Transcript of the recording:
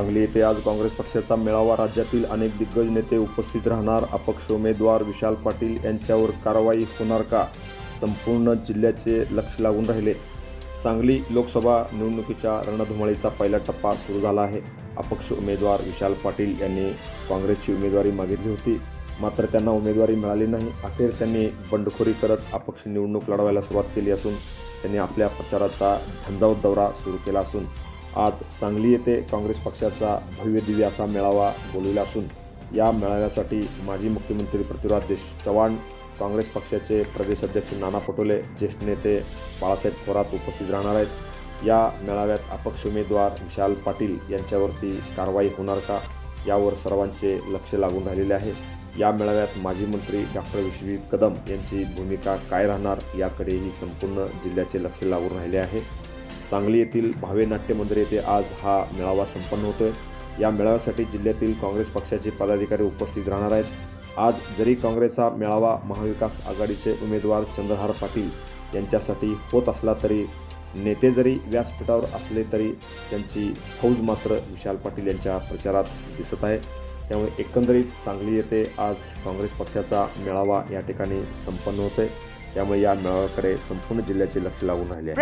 सांगली येथे आज काँग्रेस पक्षाचा मेळावा. राज्यातील अनेक दिग्गज नेते उपस्थित राहणार. अपक्ष उमेदवार विशाल पाटील यांच्यावर कारवाई होणार का? संपूर्ण जिल्ह्याचे लक्ष लागून राहिले. सांगली लोकसभा निवडणुकीच्या रणधुमाळीचा पहिला टप्पा सुरू झाला आहे. अपक्ष उमेदवार विशाल पाटील यांनी काँग्रेसची उमेदवारी मागितली होती. मात्र त्यांना उमेदवारी मिळाली नाही. अखेर त्यांनी बंडखोरी करत अपक्ष निवडणूक लढवायला सुरुवात केली असून त्यांनी आपल्या प्रचाराचा झंझावत दौरा सुरू केला असून आज सांगली येथे काँग्रेस पक्षाचा भव्य दिव्य असा मेळावा बोलविला असून या मेळाव्यासाठी माजी मुख्यमंत्री पृथ्वीराज देश चव्हाण काँग्रेस पक्षाचे प्रदेश अध्यक्ष नाना पटोले ज्येष्ठ नेते बाळासाहेब थोरात उपस्थित राहणार आहेत. या मेळाव्यात अपक्ष उमेदवार विशाल पाटील यांच्यावरती कारवाई होणार का? यावर सर्वांचे लक्ष लागून राहिलेले आहे. या मेळाव्यात माजी मंत्री डॉक्टर विश्वजित कदम यांची भूमिका काय राहणार याकडेही संपूर्ण जिल्ह्याचे लक्ष लागून राहिले आहे. सांगली येथील भावे नाट्य मंदिर येथे आज हा मेळावा संपन्न होतोय. या मेळाव्यासाठी जिल्ह्यातील काँग्रेस पक्षाचे पदाधिकारी उपस्थित राहणार आहेत. आज जरी काँग्रेसचा मेळावा महाविकास आघाडीचे उमेदवार चंद्रहार पाटील यांच्यासाठी होत असला तरी नेते जरी व्यासपीठावर असले तरी त्यांची फौज मात्र विशाल पाटील यांच्या प्रचारात दिसत आहे. त्यामुळे एकंदरीत सांगली येथे आज काँग्रेस पक्षाचा मेळावा या ठिकाणी संपन्न होतोय. त्यामुळे या मेळाव्याकडे संपूर्ण जिल्ह्याचे लक्ष लागून राहिले